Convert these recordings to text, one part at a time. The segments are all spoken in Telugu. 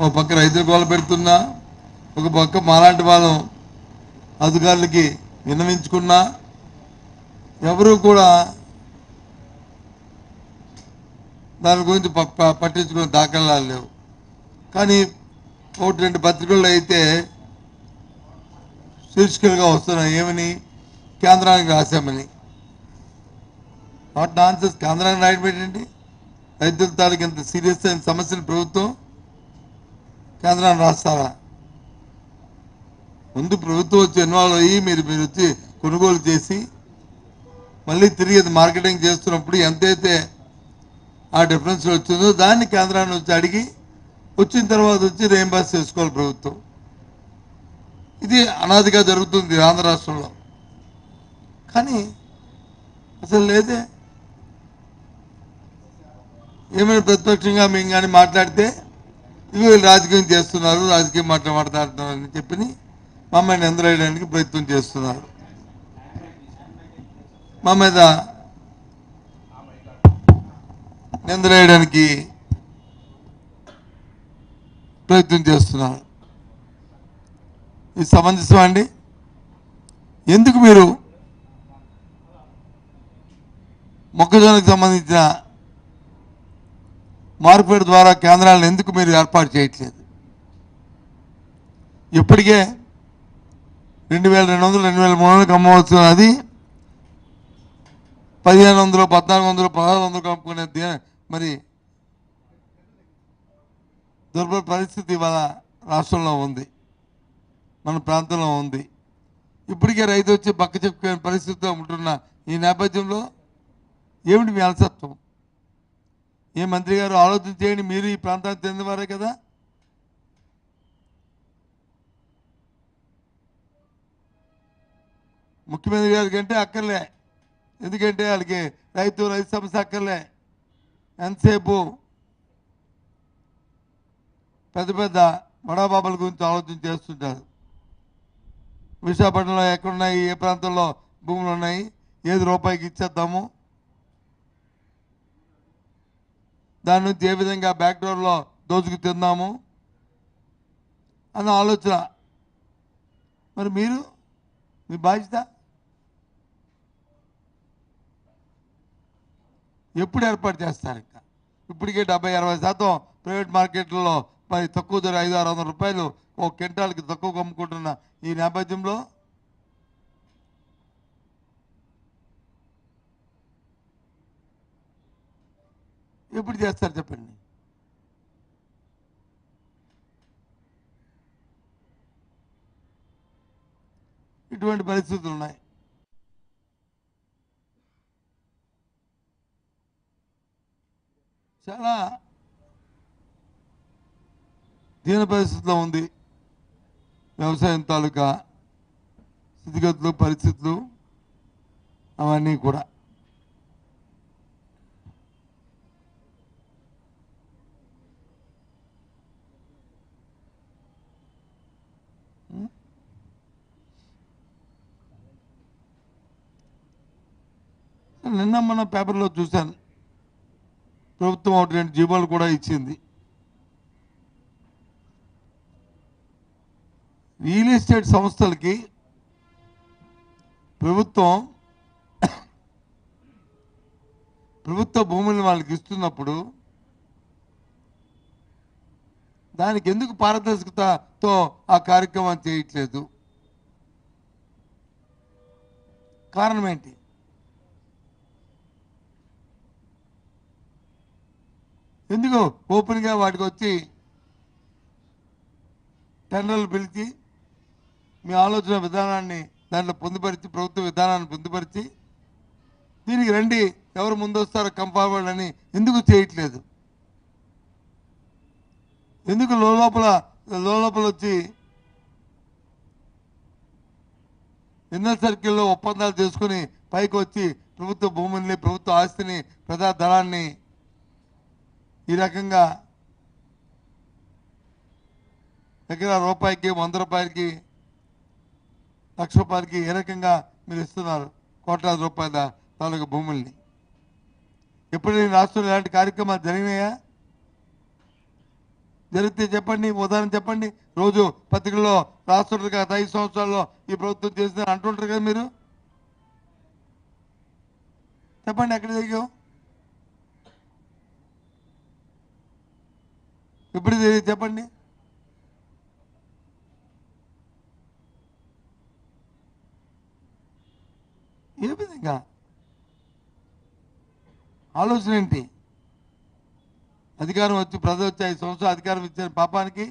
ఒక పక్క రైతులు గోల పెడుతున్నా ఒక పక్క మాలాంటి వాళ్ళం అధికారులకి విన్నవించుకున్నా ఎవరు కూడా దాని గురించి ప- ప- పట్టించుకునే దాఖలాలు లేవు. కానీ ఒకటి రెండు పత్రికల్లో అయితే శీర్షికలుగా వస్తున్నాయి. ఏమని? కేంద్రానికి రాశామని. నాట్ ఆన్సర్స్ కేంద్రానికి రాయడం ఏంటండి రైతుల తాలూకు ఇంత సీరియస్ అయిన సమస్యలు ప్రభుత్వం కేంద్రాన్ని రాస్తారా ముందు ప్రభుత్వం వచ్చి ఇన్వాల్వ్ అయ్యి మీరు మీరు వచ్చి కొనుగోలు చేసి మళ్ళీ తిరిగి అది మార్కెటింగ్ చేస్తున్నప్పుడు ఎంతైతే ఆ డిఫరెన్స్ వచ్చిందో దాన్ని కేంద్రాన్ని వచ్చి అడిగి వచ్చిన తర్వాత వచ్చి రేంబాస్ చేసుకోవాలి ప్రభుత్వం. ఇది అనాదిగా జరుగుతుంది ఆంధ్ర రాష్ట్రంలో. కానీ అసలు లేదే. ఏమైనా ప్రత్యక్షంగా మేము కానీ మాట్లాడితే వీళ్ళు రాజకీయం చేస్తున్నారు రాజకీయం మాట మాట్లాడుతున్నారు అని చెప్పి మమ్మల్ని ఎందరేయడానికి ప్రయత్నం చేస్తున్నారు. మా మీద నిందలేయడానికి ప్రయత్నం చేస్తున్నారు. ఇది సమంజసం అండి? ఎందుకు మీరు మొక్కజొన్నకు సంబంధించిన మార్పిడి ద్వారా కేంద్రాలను ఎందుకు మీరు ఏర్పాటు చేయట్లేదు? ఇప్పటికే రెండు వేల రెండు వందలు రెండు వేల మూడు వందలకు అమ్మవచ్చు అది పదిహేను వందలు పద్నాలుగు వందలు పదహారు వందలు కమ్ముకునేది మరి దుర్బల పరిస్థితి ఇవాళ రాష్ట్రంలో ఉంది. మన ప్రాంతంలో ఉంది. ఇప్పటికే రైతు వచ్చి పక్క చెప్పుకునే పరిస్థితితో ఉంటున్న ఈ నేపథ్యంలో ఏమిటి మీ అలసత్వం? ఏ మంత్రి గారు ఆలోచన చేయండి మీరు ఈ ప్రాంతానికి చెందినవారే కదా? ముఖ్యమంత్రి గారికి అంటే అక్కర్లే. ఎందుకంటే వాళ్ళకి రైతు రైతు సమస్య అక్కర్లే. ఎంతసేపు పెద్ద పెద్ద బడాబాబుల గురించి ఆలోచన చేస్తుంటారు. విశాఖపట్నంలో ఎక్కడున్నాయి ఏ ప్రాంతంలో భూములు ఉన్నాయి ఏది రూపాయికి ఇచ్చేద్దాము? దాని నుంచి ఏ విధంగా బ్యాక్డోర్లో దోచుకు తిందాము అన్న ఆలోచన. మరి మీరు? మీ బాధ్యత? ఎప్పుడు ఏర్పాటు చేస్తారు ఇంకా? ఇప్పటికే డెబ్బై అరవై శాతం ప్రైవేట్ మార్కెట్లలో మరి తక్కువ ధర ఐదు ఆరు వందల రూపాయలు ఒక క్వింటాల్కి తక్కువ అమ్ముకుంటున్న ఈ నేపథ్యంలో ఎప్పుడు చేస్తారు చెప్పండి? ఇటువంటి పరిస్థితులు ఉన్నాయి. చాలా దీన పరిస్థితిలో ఉంది. వ్యవసాయం తాలూకా స్థితిగతులు పరిస్థితులు అవన్నీ కూడా. నిన్న మన పేపర్లో చూశాను. ప్రభుత్వం ఒకటి రెండు జీవాలు కూడా ఇచ్చింది. రియల్ ఎస్టేట్ సంస్థలకి ప్రభుత్వం ప్రభుత్వ భూములను వాళ్ళకి ఇస్తున్నప్పుడు దానికి ఎందుకు పారదర్శకతతో ఆ కార్యక్రమం చేయట్లేదు? కారణం ఏంటి? ఎందుకు ఓపెన్గా వాటికి వచ్చి టెండర్లు పిలిచి మీ ఆలోచన విధానాన్ని దాంట్లో పొందుపరిచి ప్రభుత్వ విధానాన్ని పొందుపరిచి దీనికి రండి ఎవరు ముందొస్తారో కంపార్ట్మెంట్ అని ఎందుకు చేయట్లేదు? ఎందుకు లోపల లోపల వచ్చి ఇన్నర్ సర్కిల్లో ఒప్పందాలు చేసుకుని పైకి వచ్చి ప్రభుత్వ భూముల్ని ప్రభుత్వ ఆస్తిని ప్రజా ధనాన్ని ఈ రకంగా దగ్గర రూపాయికి వంద రూపాయలకి లక్ష రూపాయలకి ఏ రకంగా మీరు ఇస్తున్నారు? కోట్లాది రూపాయల తాలూకు భూముల్ని. ఎప్పుడు రాష్ట్రంలో ఇలాంటి కార్యక్రమాలు జరిగినాయా? జరిగితే చెప్పండి ఉదాహరణ చెప్పండి. రోజు పత్రికల్లో రాస్తుంటారు గత ఐదు సంవత్సరాల్లో ఈ ప్రభుత్వం చేసిందని అంటుంటారు కదా మీరు? చెప్పండి ఎక్కడ జరిగావు? ఎప్పుడు తెలియదు చెప్పండి. ఏ విధంగా? ఆలోచన ఏంటి? అధికారం వచ్చి ప్రజలు వచ్చి ఐదు సంవత్సరాలు అధికారం ఇచ్చిన పాపానికి?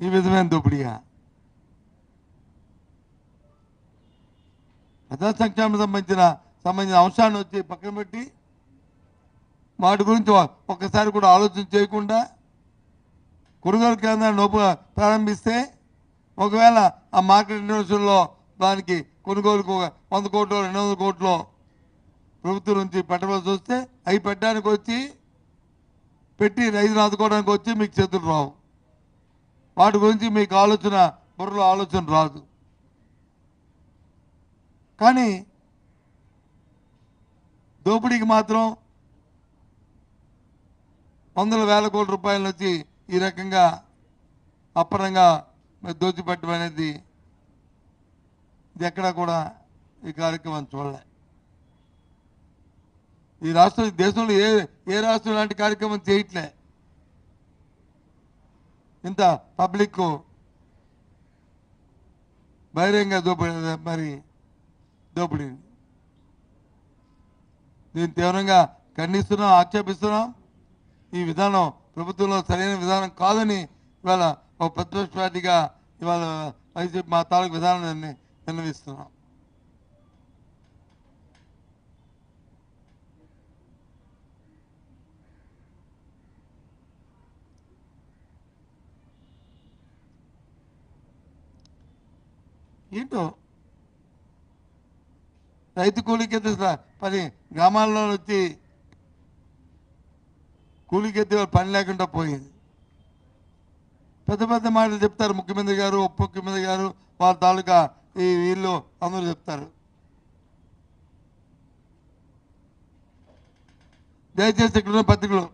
ఈ విధమైన దోపిడీగా ప్రజా సంక్షేమం సంబంధించిన సంబంధించిన అంశాన్ని వచ్చి పక్కన పెట్టి వాటి గురించి ఒక్కసారి కూడా ఆలోచన చేయకుండా కొనుగోలు కేంద్రాన్ని నోపు ప్రారంభిస్తే ఒకవేళ ఆ మార్కెట్ ఇంటర్నేషనల్లో దానికి కొనుగోలుకు వంద కోట్లు రెండు వందల కోట్లు ప్రభుత్వం నుంచి పెట్టవలసి వస్తే అవి పెట్టడానికి వచ్చి పెట్టి రైతులు ఆదుకోవడానికి వచ్చి మీకు చేతులు రావు. వాటి గురించి మీకు ఆలోచన బుర్రలో ఆలోచన రాదు. కానీ దోపిడీకి మాత్రం వందల వేల కోట్ల రూపాయలు వచ్చి ఈ రకంగా అప్పరంగా మరి దోచిపెట్టడం అనేది ఇది ఎక్కడా కూడా ఈ కార్యక్రమం చూడలే. ఈ రాష్ట్రం ఈ దేశంలో ఏ ఏ రాష్ట్రం లాంటి కార్యక్రమం చేయట్లే. ఇంత పబ్లిక్ బహిరంగ దోపిడి మరి దోపిడీ. దీన్ని తీవ్రంగా ఖండిస్తున్నాం ఆక్షేపిస్తున్నాం ఈ విధానం ప్రభుత్వంలో సరైన విధానం కాదని ఇవాళ ఒక ప్రతిపక్ష పార్టీగా ఇవాళ వైసీపీ మా తాలూకు విధానాన్ని విన్నవిస్తున్నాం ఏంటో? రైతు కూలికి పని గ్రామాల్లో వచ్చి కూలికెత్తి పని లేకుండా పోయింది. పెద్ద పెద్ద మాటలు చెప్తారు ముఖ్యమంత్రి గారు ఉప ముఖ్యమంత్రి గారు వాళ్ళ తాలూకా ఈ వీళ్ళు అందరూ చెప్తారు. దయచేసి ఇక్కడ పత్రికలు.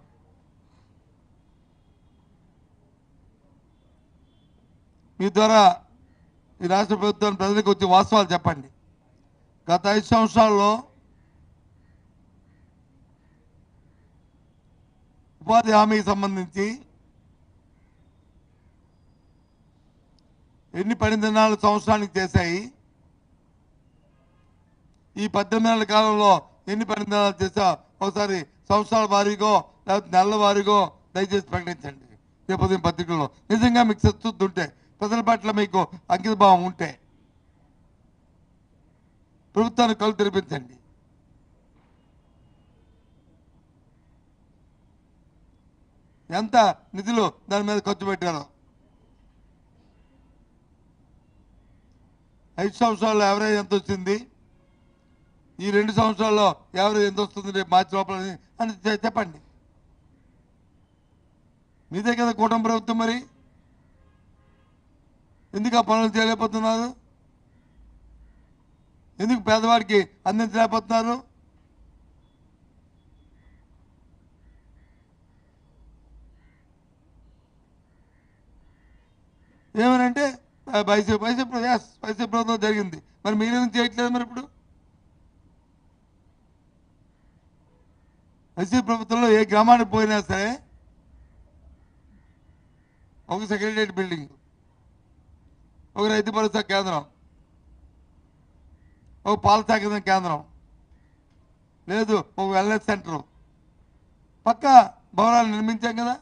మీ ద్వారా ఈ రాష్ట్ర ప్రభుత్వం ప్రజలకు వచ్చి వాస్తవాలు చెప్పండి. గత ఐదు సంవత్సరాల్లో ఉపాధి హామీకి సంబంధించి ఎన్ని పని దినాలు సంవత్సరానికి చేశాయి? ఈ పద్దెనిమిది నెలల కాలంలో ఎన్ని పని దినాలు చేసా ఒకసారి సంవత్సరాల వారీగో లేకపోతే నెలల వారీగో దయచేసి ప్రకటించండి. రేపు ఉదయం పత్రికల్లో. నిజంగా మీకు సత్తుద్ది ఉంటే ప్రజల పట్ల మీకు అంకితభావం ఉంటే ప్రభుత్వానికి కళ్ళు తెరిపించండి. ఎంత నిధులు దాని మీద ఖర్చు పెట్టారో ఐదు సంవత్సరాల్లో ఎవరేజ్ ఎంత వచ్చింది? ఈ రెండు సంవత్సరాల్లో ఎవరు ఎంత వస్తుంది రేపు మార్చి లోపల అని చెప్పండి. మీదే కదా కూటమి ప్రభుత్వం మరి? ఎందుకు ఆ పనులు చేయలేకపోతున్నారు? ఎందుకు పేదవాడికి అందించలేకపోతున్నారు? ఏమనంటే ఆ, వైసీపీ వైసీపీ yes, ప్రభుత్వం జరిగింది. మరి మీరేం చేయట్లేదు మరి ఇప్పుడు? వైసీపీ ప్రభుత్వంలో ఏ గ్రామానికి పోయినా సరే ఒక సెక్రటరియట్ బిల్డింగ్ ఒక రైతు భరోసా కేంద్రం ఒక పాల సేకరణ కేంద్రం లేదు ఒక వెల్నెస్ సెంటర్. పక్క భవనాలు నిర్మించాం కదా?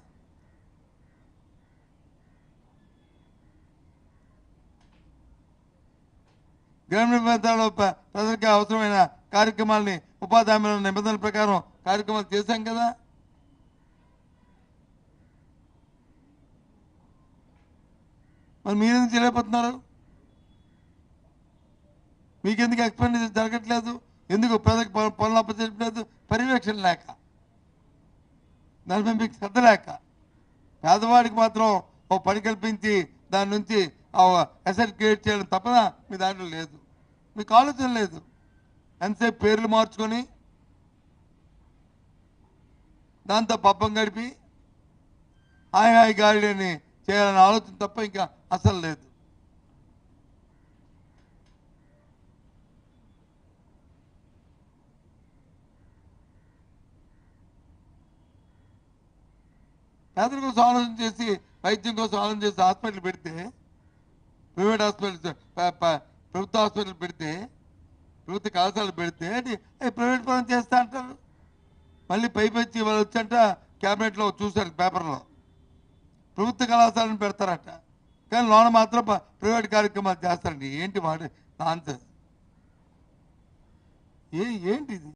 గ్రామీణ ప్రాంతాల్లో ప్రజలకు అవసరమైన కార్యక్రమాలని ఉపాధి హామీల నిబంధనల ప్రకారం కార్యక్రమాలు చేశాం కదా? మరి మీరెందుకు చేయలేకపోతున్నారు? మీకెందుకు ఎక్స్పెండిచర్ జరగట్లేదు? ఎందుకు ప్రజలకు పనులు అప్పచెప్పలేదు పర్యవేక్షణ లేక? దానిపై మీకు శ్రద్ధ లేక? పేదవాడికి మాత్రం ఓ పని కల్పించి దాని నుంచి అసెట్ క్రియేట్ చేయడం తప్పన మీ దాంట్లో లేదు. మీకు ఆలోచన లేదు. ఎంతసేపు పేర్లు మార్చుకొని దాంతో పబ్బం గడిపి హాయ్ హాయ్ గాడిని చేయాలని చేయాలనే ఆలోచన తప్ప ఇంకా అసలు లేదు. పేదల కోసం ఆలోచన చేసి వైద్యం కోసం ఆలోచన చేసి హాస్పిటల్ పెడితే ప్రైవేట్ హాస్పిటల్ ప్రభుత్వ హాస్పిటల్ పెడితే ప్రభుత్వ కళాశాలలు పెడితే అది ప్రైవేట్ పరం చేస్తా అంటారు. మళ్ళీ పైపెచ్చి వాళ్ళు వచ్చంట క్యాబినెట్లో చూశారు పేపర్లో. ప్రభుత్వ కళాశాలను పెడతారట. కానీ లోన మాత్రం ప్రైవేట్ కార్యక్రమాలు చేస్తారండి. ఏంటి వాడు నాన్సెన్స్. ఏ ఏంటి ఇది